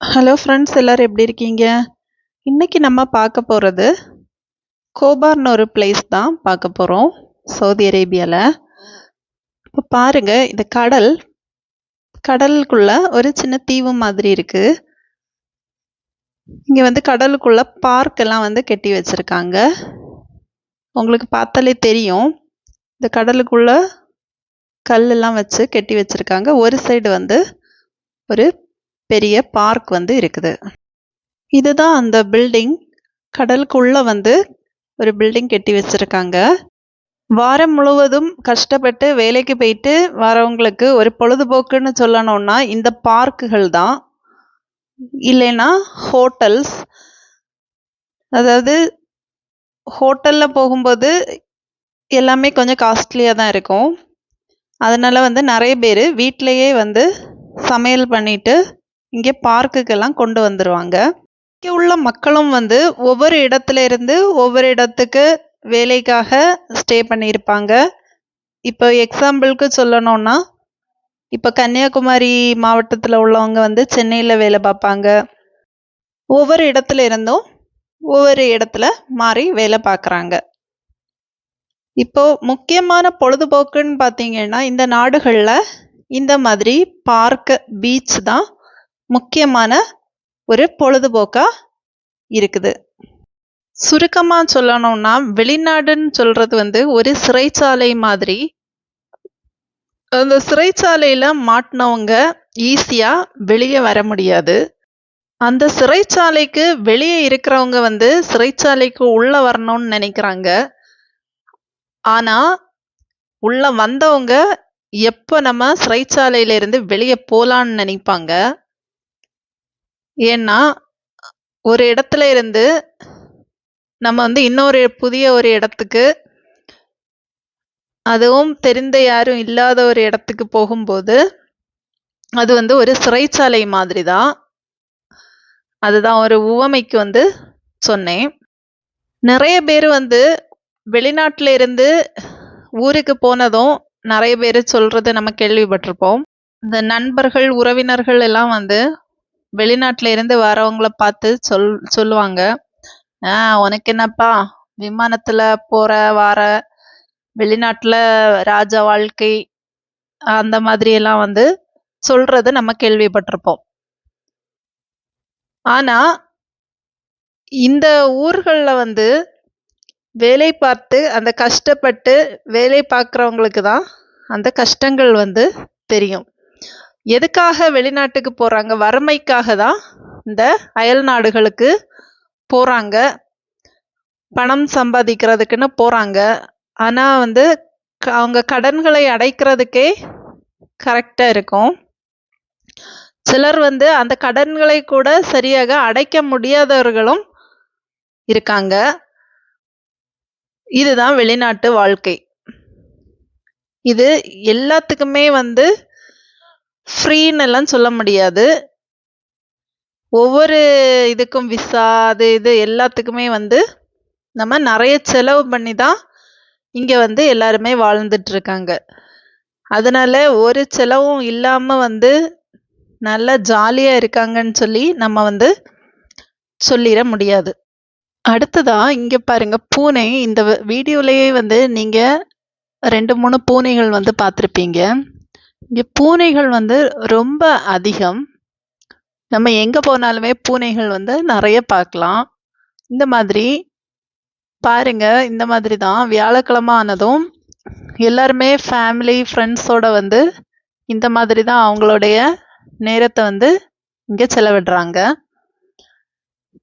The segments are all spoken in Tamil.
ஹலோ ஃப்ரெண்ட்ஸ் எல்லோரும் எப்படி இருக்கீங்க? இன்னைக்கு நம்ம பார்க்க போகிறது கோபார்னு ஒரு பிளேஸ் தான் பார்க்க போகிறோம் சவுதி அரேபியாவில் இப்போ பாருங்கள் இந்த கடல் கடலுக்குள்ளே ஒரு சின்ன தீவு மாதிரி இருக்குது இங்கே வந்து கடலுக்குள்ளே பார்க் எல்லாம் வந்து கட்டி வச்சுருக்காங்க. உங்களுக்கு பார்த்தாலே தெரியும் இந்த கடலுக்குள்ளே கல்லெல்லாம் வச்சு கட்டி வச்சுருக்காங்க. ஒரு சைடு வந்து ஒரு பெரிய பார்க் வந்து இருக்குது. இதுதான் அந்த பில்டிங். கடலுக்குள்ளே வந்து ஒரு பில்டிங் கட்டி வச்சிருக்காங்க. வாரம் முழுவதும் கஷ்டப்பட்டு வேலைக்கு போயிட்டு வரவங்களுக்கு ஒரு பொழுதுபோக்குன்னு சொல்லணும்னா இந்த பார்க்குகள் தான். இல்லைன்னா ஹோட்டல்ஸ். அதாவது ஹோட்டலில் போகும்போது எல்லாமே கொஞ்சம் காஸ்ட்லியாக தான் இருக்கும். அதனால் வந்து நிறைய பேர் வீட்டிலையே வந்து சமையல் பண்ணிவிட்டு இங்கே பார்க்குக்கெல்லாம் கொண்டு வந்துடுவாங்க இங்கே உள்ள மக்களும் வந்து ஒவ்வொரு இடத்துல இருந்து ஒவ்வொரு இடத்துக்கு வேலைக்காக ஸ்டே பண்ணியிருப்பாங்க. இப்போ எக்ஸாம்பிளுக்கு சொல்லணும்னா இப்போ கன்னியாகுமரி மாவட்டத்தில் உள்ளவங்க வந்து சென்னையில் வேலை பார்ப்பாங்க. ஒவ்வொரு இடத்துல இருந்தும் ஒவ்வொரு இடத்துல மாறி வேலை பார்க்குறாங்க. இப்போ முக்கியமான பொழுதுபோக்குன்னு பார்த்தீங்கன்னா இந்த நாடுகளில் இந்த மாதிரி பார்க்கு பீச் தான் முக்கியமான ஒரு பொழுதுபோக்காக இருக்குது. சுருக்கமாக சொல்லணும்னா வெளிநாடுன்னு சொல்கிறது வந்து ஒரு சிறைச்சாலை மாதிரி. அந்த சிறைச்சாலையில் மாட்டினவங்க ஈஸியாக வெளியே வர முடியாது. அந்த சிறைச்சாலைக்கு வெளியே இருக்கிறவங்க வந்து சிறைச்சாலைக்கு உள்ளே வரணும்னு நினைக்கிறாங்க. ஆனால் உள்ளே வந்தவங்க எப்போ நம்ம சிறைச்சாலையில இருந்து வெளியே போகலான்னு நினைப்பாங்க? ஏன்னா ஒரு இடத்துல இருந்து நம்ம வந்து இன்னொரு புதிய ஒரு இடத்துக்கு அதுவும் தெரிந்த யாரும் இல்லாத ஒரு இடத்துக்கு போகும்போது அது வந்து ஒரு சிறைச்சாலை மாதிரி தான். அதுதான் ஒரு உவமைக்கு வந்து சொன்னேன். நிறைய பேர் வந்து வெளிநாட்டில் இருந்து ஊருக்கு போனதும் நிறைய பேர் சொல்கிறத நம்ம கேள்விப்பட்டிருப்போம். இந்த நண்பர்கள் உறவினர்கள் எல்லாம் வந்து வெளிநாட்டுல இருந்து வரவங்கள பார்த்து சொல் சொல்லுவாங்க. ஆ உனக்கு என்னப்பா? விமானத்துல போற வார வெளிநாட்டுல ராஜ வாழ்க்கை அந்த மாதிரி எல்லாம் வந்து சொல்றத நம்ம கேள்விப்பட்டிருப்போம். ஆனா இந்த ஊர்கள்ல வந்து வேலை பார்த்து அந்த கஷ்டப்பட்டு வேலை பார்க்குறவங்களுக்கு தான் அந்த கஷ்டங்கள் வந்து தெரியும். எதுக்காக வெளிநாட்டுக்கு போகிறாங்க வறுமைக்காக தான் இந்த அயல் நாடுகளுக்கு போகிறாங்க பணம் சம்பாதிக்கிறதுக்குன்னு போகிறாங்க ஆனால் வந்து க- அவங்க கடன்களை அடைக்கிறதுக்கே கரெக்டாக இருக்கும். சிலர் வந்து அந்த கடன்களை கூட சரியாக அடைக்க முடியாதவர்களும் இருக்காங்க. இதுதான் வெளிநாட்டு வாழ்க்கை. இது எல்லாத்துக்குமே வந்து ஃப்ரீன்னு எல்லாம் சொல்ல முடியாது. ஒவ்வொரு இதுக்கும் விசா அது இது எல்லாத்துக்குமே வந்து நம்ம நிறைய செலவு பண்ணி தான் இங்கே வந்து எல்லாருமே வாழ்ந்துட்டு இருக்காங்க அதனால ஒரு செலவும் இல்லாமல் வந்து நல்லா ஜாலியாக இருக்காங்கன்னு சொல்லி நம்ம வந்து சொல்லிட முடியாது. அடுத்ததாக இங்கே பாருங்கள் பூனை. இந்த வீடியோலேயே வந்து நீங்கள் ரெண்டு மூணு பூனைகள் வந்து பார்த்துருப்பீங்க. இங்கே பூனைகள் வந்து ரொம்ப அதிகம். நம்ம எங்கே போனாலுமே பூனைகள் வந்து நிறைய பார்க்கலாம். இந்த மாதிரி பாருங்க இந்த மாதிரி தான். வியாழக்கிழமை ஆனதும் எல்லாருமே ஃபேமிலி ஃப்ரெண்ட்ஸோட வந்து இந்த மாதிரி தான் அவங்களுடைய நேரத்தை வந்து இங்கே செலவிடுறாங்க.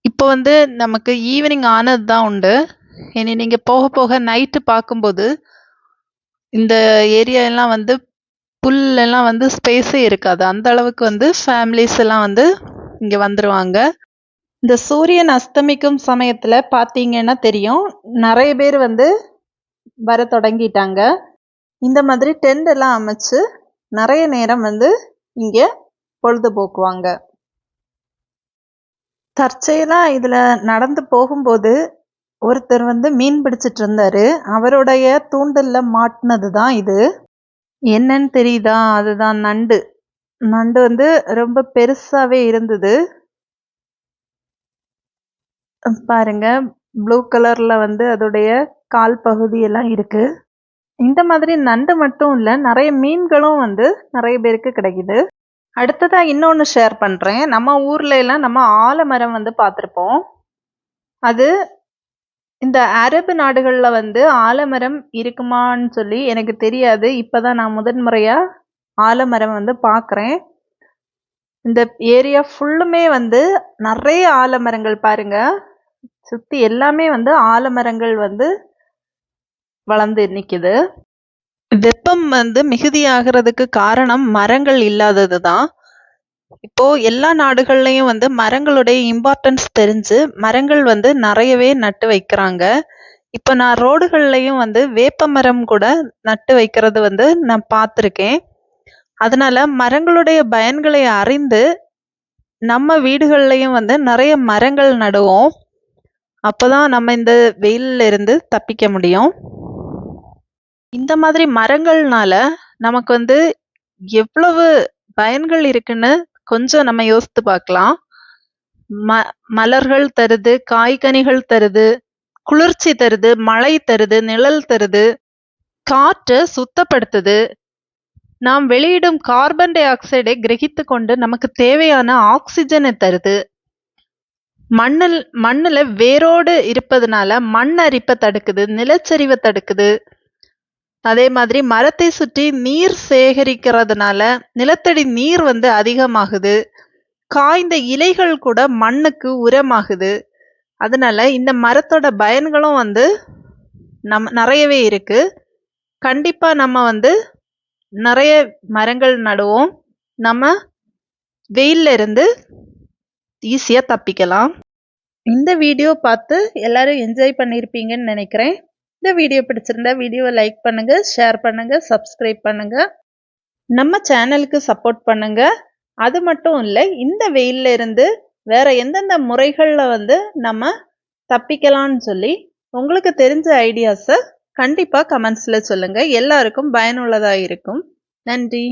இப்போ வந்து நமக்கு ஈவினிங் ஆனது தான் உண்டு. இனி நீங்கள் போக போக நைட்டு பார்க்கும்போது இந்த ஏரியா எல்லாம் வந்து புல் வந்து ஸ்பேஸே இருக்காது. அந்த அளவுக்கு வந்து ஃபேமிலிஸ் எல்லாம் வந்து இங்கே வந்துருவாங்க. இந்த சூரியன் அஸ்தமிக்கும் சமயத்தில் பார்த்தீங்கன்னா தெரியும். நிறைய பேர் வந்து வர தொடங்கிட்டாங்க. இந்த மாதிரி டென்ட் எல்லாம் அமைச்சு நிறைய நேரம் வந்து இங்கே பொழுதுபோக்குவாங்க. தற்செயலாக இதில் நடந்து போகும்போது ஒருத்தர் வந்து மீன் பிடிச்சிட்டு இருந்தார். அவருடைய தூண்டலில் மாட்டினது தான் இது. என்னன்னு தெரியுதா? அதுதான் நண்டு. நண்டு வந்து ரொம்ப பெருசாவே இருந்தது. பாருங்க ப்ளூ கலர்ல வந்து அதோடைய கால் பகுதி எல்லாம் இருக்கு. இந்த மாதிரி நண்டு மட்டும் இல்லை நிறைய மீன்களும் வந்து நிறைய பேருக்கு கிடைக்குது. அடுத்ததாக இன்னொன்று ஷேர் பண்ணுறேன் நம்ம ஊர்ல எல்லாம் நம்ம ஆலமரம் வந்து பார்த்துருப்போம். அது இந்த அரபு நாடுகள்ல வந்து ஆலமரம் இருக்குமான்னு சொல்லி எனக்கு தெரியாது. இப்பதான் நான் முதன்முறையாக ஆலமரம் வந்து பார்க்குறேன் இந்த ஏரியா ஃபுல்லுமே வந்து நிறைய ஆலமரங்கள் பாருங்க. சுத்தி எல்லாமே வந்து ஆலமரங்கள் வந்து வளர்ந்து நிக்குது. வெப்பம் வந்து மிகுதியாகிறதுக்கு காரணம் மரங்கள் இல்லாதது தான் இப்போ எல்லா நாடுகள்லையும் வந்து மரங்களுடைய இம்பார்ட்டன்ஸ் தெரிஞ்சு மரங்கள் வந்து நிறையவே நட்டு வைக்கிறாங்க. இப்போ நான் ரோடுகள்லையும் வந்து வேப்ப மரம் கூட நட்டு வைக்கிறது வந்து நான் பார்த்துருக்கேன். அதனால மரங்களுடைய பயன்களை அறிந்து நம்ம வீடுகள்லையும் வந்து நிறைய மரங்கள் நடுவோம். அப்போதான் நம்ம இந்த வெயிலில் இருந்து தப்பிக்க முடியும். இந்த மாதிரி மரங்கள்னால நமக்கு வந்து எவ்வளவு பயன்கள் இருக்குன்னு கொஞ்சம் நம்ம யோசித்து பார்க்கலாம். ம மலர்கள் தருது காய்கனிகள் தருது குளிர்ச்சி தருது மழை தருது நிழல் தருது காற்றை சுத்தப்படுத்துது. நாம் வெளியிடும் கார்பன் டை ஆக்சைடை கிரகித்து கொண்டு நமக்கு தேவையான ஆக்சிஜனை தருது. மண்ணில் மண்ணில் வேரோடு இருப்பதுனால மண் அரிப்பை தடுக்குது நிலச்சரிவை தடுக்குது. அதே மாதிரி மரத்தை சுற்றி நீர் சேகரிக்கிறதுனால நிலத்தடி நீர் வந்து அதிகமாகுது. காய்ந்த இலைகள் கூட மண்ணுக்கு உரமாகுது. அதனால இந்த மரத்தோட பயன்களும் வந்து நம் நிறையவே இருக்கு. கண்டிப்பா நம்ம வந்து நிறைய மரங்கள் நடுவோம். நம்ம வெயில்ல இருந்து ஈஸியா தப்பிக்கலாம். இந்த வீடியோ பார்த்து எல்லாரும் என்ஜாய் பண்ணியிருப்பீங்கன்னு நினைக்கிறேன். இந்த வீடியோ பிடிச்சிருந்தா வீடியோவை லைக் பண்ணுங்கள் ஷேர் பண்ணுங்கள் சப்ஸ்கிரைப் பண்ணுங்கள் நம்ம சேனலுக்கு சப்போர்ட் பண்ணுங்கள் அது மட்டும் இல்லை இந்த வெயில்ல இருந்து வேற எந்தெந்த முறைகளில் வந்து நம்ம தப்பிக்கலாம்னு சொல்லி உங்களுக்கு தெரிஞ்ச ஐடியாஸை கண்டிப்பாக கமெண்ட்ஸில் சொல்லுங்கள் எல்லாருக்கும் பயனுள்ளதாக இருக்கும். நன்றி.